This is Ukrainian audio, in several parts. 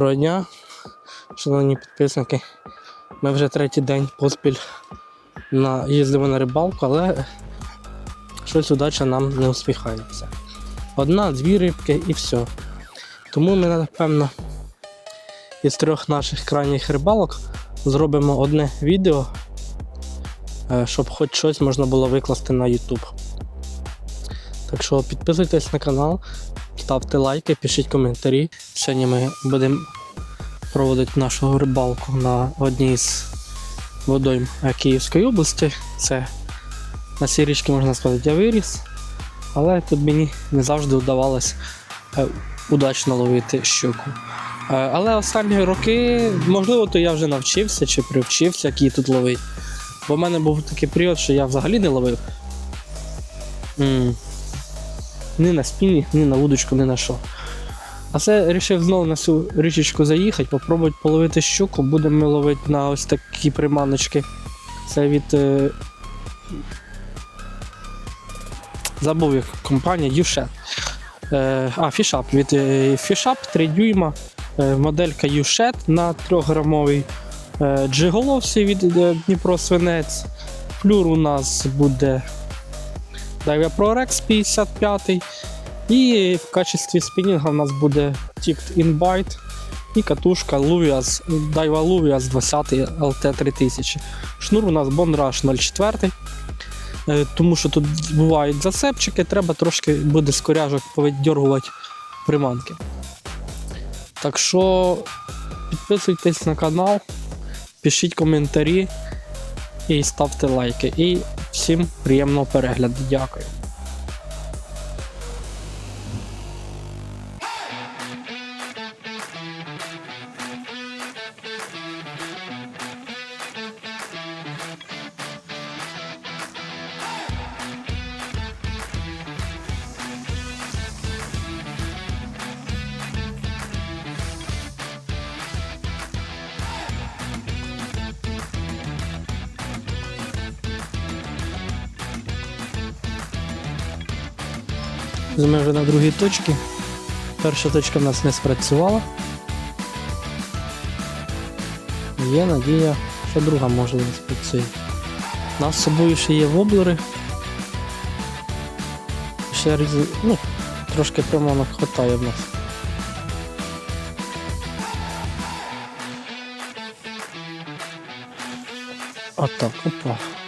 Доброго дня, шановні підписники. Ми вже третій день поспіль на... їздимо на рибалку, але щось удача нам не усміхається. Одна, дві рибки і все. Тому ми, напевно, із трьох наших крайніх рибалок зробимо одне відео, е, щоб хоч щось можна було викласти на YouTube. Так що підписуйтесь на канал, ставте лайки, пишіть коментарі. Сьогодні ми будемо проводити нашу рибалку на одній з водойм Київської області. Це на цій річці, можна сказати, я виріс, але тут мені не завжди вдавалося е, удачно ловити щуку. Е, Але останні роки, можливо, то я вже навчився чи привчився, як її тут ловити. Бо в мене був такий період, що я взагалі не ловив. Ні на спінінг, ні на удочку, ні на що. А це вирішив знову на цю річечку заїхати, попробувати половити щуку. Будемо ловити на ось такі приманочки. Це від. Е... Забув як компанія Юше. Е... А, Фішап. Від е... Фішап 3 дюйма. Е... Моделька Юшет на 3-грамовій. Е... Джиголовсі від е... Дніпро Свинець. Флюр у нас буде Daiwa Pro Rex 55. І в качестві спінінга у нас буде Ticked In Bite і катушка Luvias, Daiwa Luvias 20 LT 3000. Шнур у нас Bond 04. Е, Тому що тут бувають засепчики, треба трошки буде з коряжок повидьоргувати приманки. Так що підписуйтесь на канал, пишіть коментарі і ставте лайки. І всім приємного перегляду. Дякую. Ми вже на другій точці. Перша точка в нас не спрацювала. Є надія, що друга можливо спрацює. У нас з собою ще є воблери. Ще ну, трошки приманок хватає в нас. Отак, опа.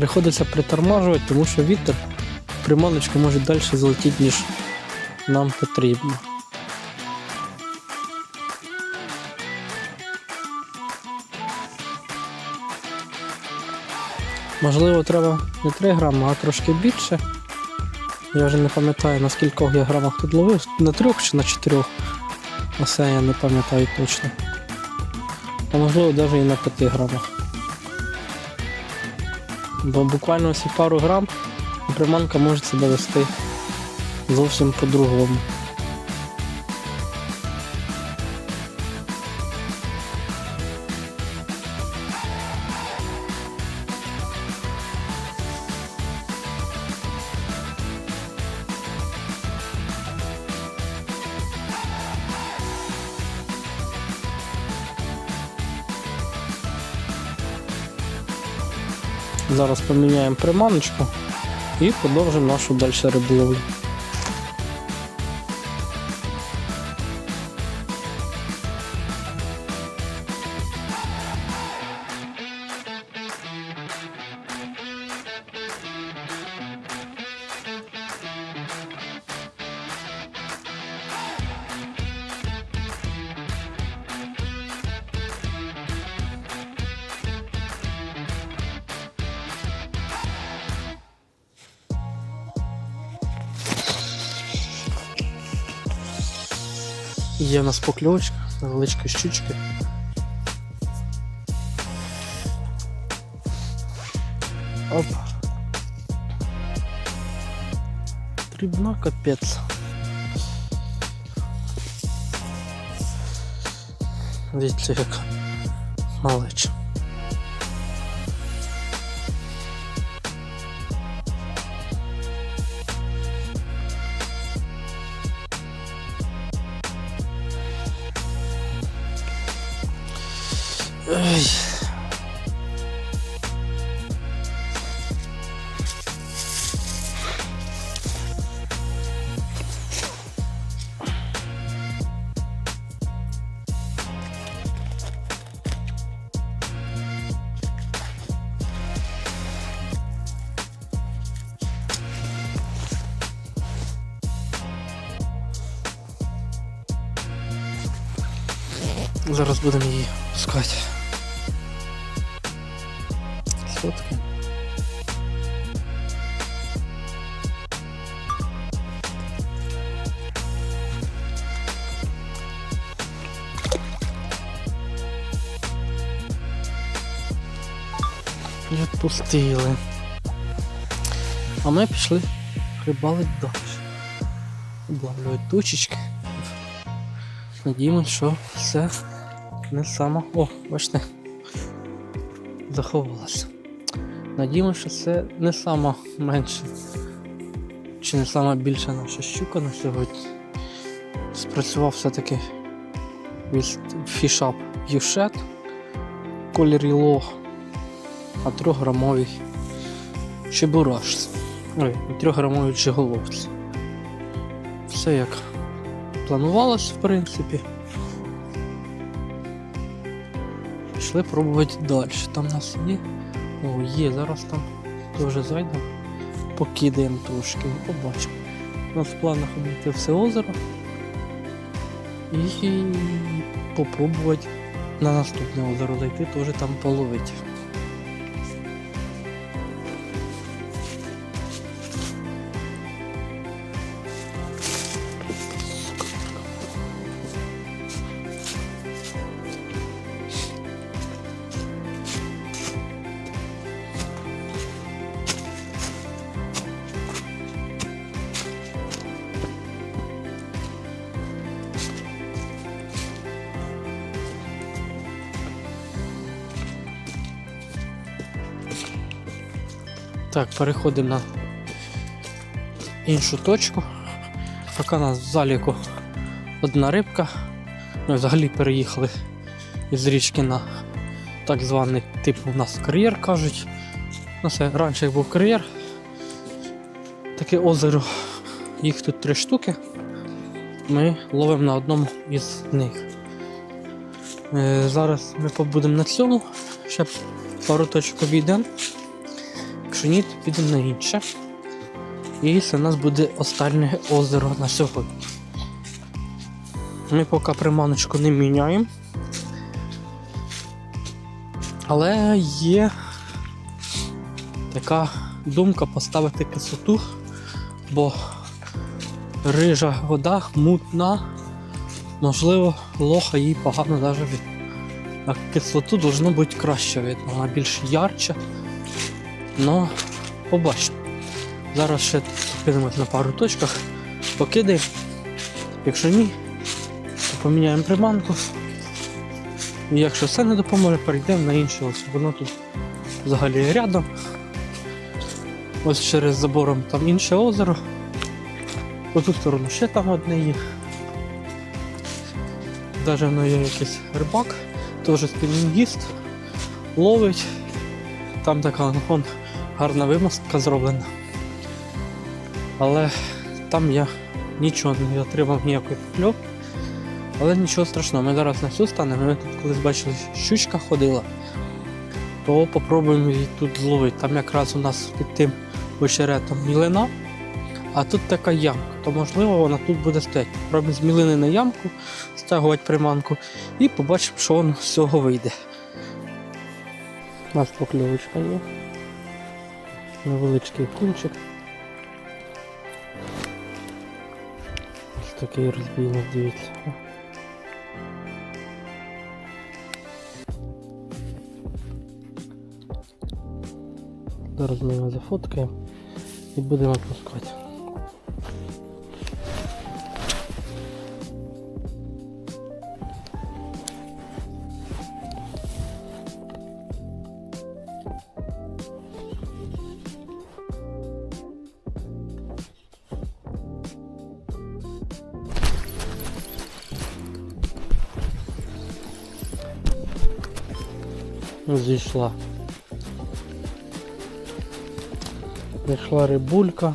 Приходиться притормажувати, тому що вітер приманочка може далі залетіти, ніж нам потрібно. Можливо, треба не 3 грами, а трошки більше. Я вже не пам'ятаю на скількох я грамах тут ловив, на трьох чи на чотирьох. Оце я не пам'ятаю точно. А можливо навіть і на 5 грамах. Бо буквально ось пару грам приманка може себе вести зовсім по-другому. Зараз поміняємо приманочку і продовжимо нашу далі риболовлю. Є в нас покльовочка, невеличкі щучки. Опа. Дрібна капець. Дивіться, яка малеча. Ой. Зараз будемо її пускати. Сотки. Відпустили. А ми пішли рибалить далі. Облавлюють тучечки. Надіємось, що все не саме. О, бачите, заховалася. Надіємось, що це не сама менша чи не сама більша наша щука на сьогодні. Спрацював все-таки фішап Юшет, колір Yellow, а 3-грамовий чебурашці. Ой, 3-грамовий чиголовці. Все як планувалось, в принципі. Пішли пробувати далі. Там у нас є. О, є, зараз там теж зайдемо, покидаємо трошки, побачимо. У нас в планах обійти все озеро і попробувати на наступне озеро зайти, теж там половити. Так, переходимо на іншу точку. Поки у нас в заліку одна рибка. Ми взагалі переїхали із річки на так званий типу у нас кар'єр кажуть. Ну це раніше був кар'єр. Таке озеро. Їх тут три штуки. Ми ловимо на одному із них. Е, зараз ми побудемо на цьому, ще пару точок обійдемо. Якщо ні, то підемо на інше. І це у нас буде останнє озеро на сьогодні. Ми поки приманочку не міняємо. Але є така думка поставити кислоту, бо рижа вода мутна, можливо, лоха їй погано навіть від. А кислоту должно бути краще видно, вона більш ярче. Ну, побачимо. Зараз ще підемо на пару точках, покидаємо. Якщо ні, то поміняємо приманку. І якщо все не допоможе, перейдемо на інше ось. Воно тут взагалі рядом. Ось через забором там інше озеро. По ту сторону ще там одне є. Навіть воно є якийсь рибак, теж спінінгіст, ловить. Там така вон, гарна вимостка зроблена. Але там я нічого не отримав ніякої покльов. Але нічого страшного, ми зараз на всю станемо. Ми тут колись бачили, щучка ходила, то попробуємо її тут зловити. Там якраз у нас під тим очеретом мілина, а тут така ямка, то можливо вона тут буде стояти. Попробуємо з мілини на ямку, стягувати приманку і побачимо, що воно з цього вийде. У нас покльовочка є. Невеличкий кульчик. Ось такий розбійник, дивіться. Зараз ми його зафоткаємо і будемо пускати. Зійшла. Зійшла рибулька.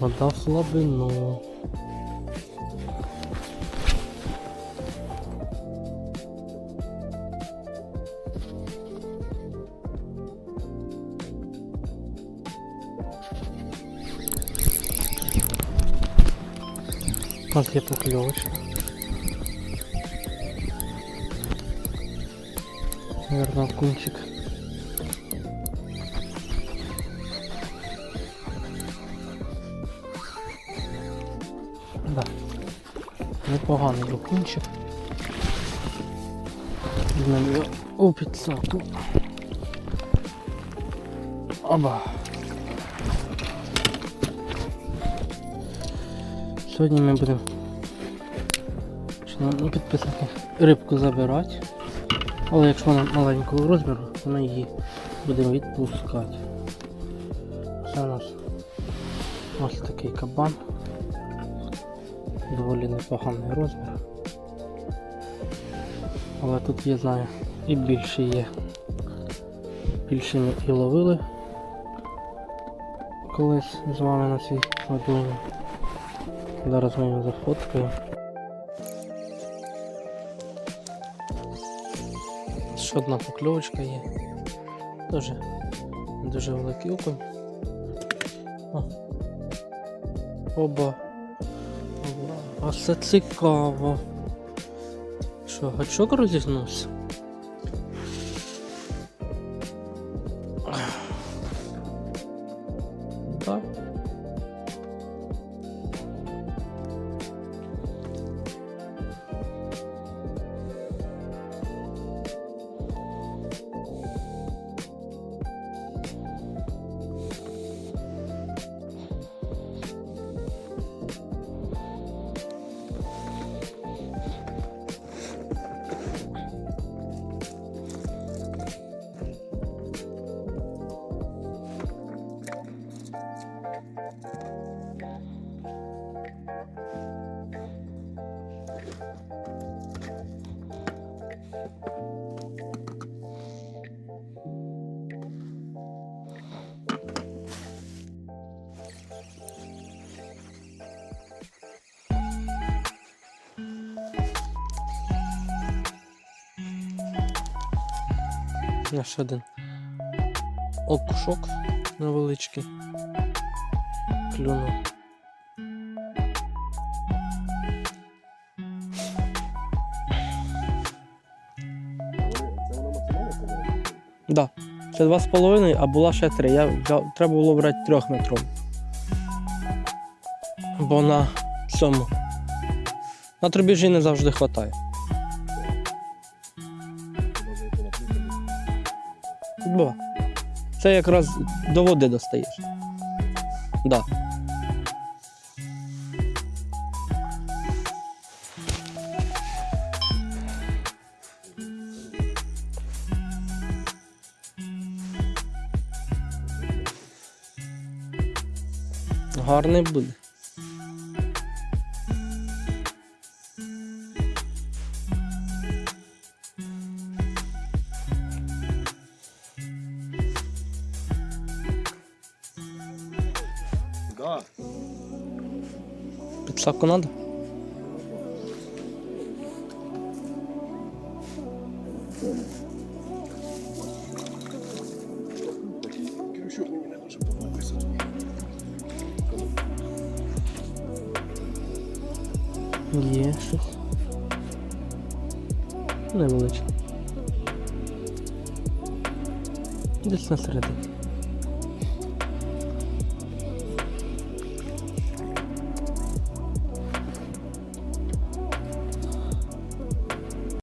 Вода в слабину. Ось є покльовочка. Наверно, окунчик. Да. Непоганий окунчик. Його у підсаку. Оба. Сьогодні ми будемо шановні підписники рибку забирати. Але якщо вона маленького розміру, то ми її будемо відпускати. Це у нас ось такий кабан. Доволі непоганий розмір. Але тут я знаю і більше є. Більше ми і ловили колись з вами на цій ладоні. Зараз ми його зафоткаємо. Ще одна покльовочка є. Дуже, дуже великий окунь. О. Оба. А це цікаво. Що, гачок розігнувся? На ще один окушок невеличкий. Клюнув. Да. Це два з половиною, а була ще три. Я взяв, треба було брати трьох метров. Бо на цьому. На трубіжі не завжди вистачає. Бо. Це якраз до води достаєш. Да. Гарний буде. Підсаку надо? Є щось. Невеличке. Десь на середині.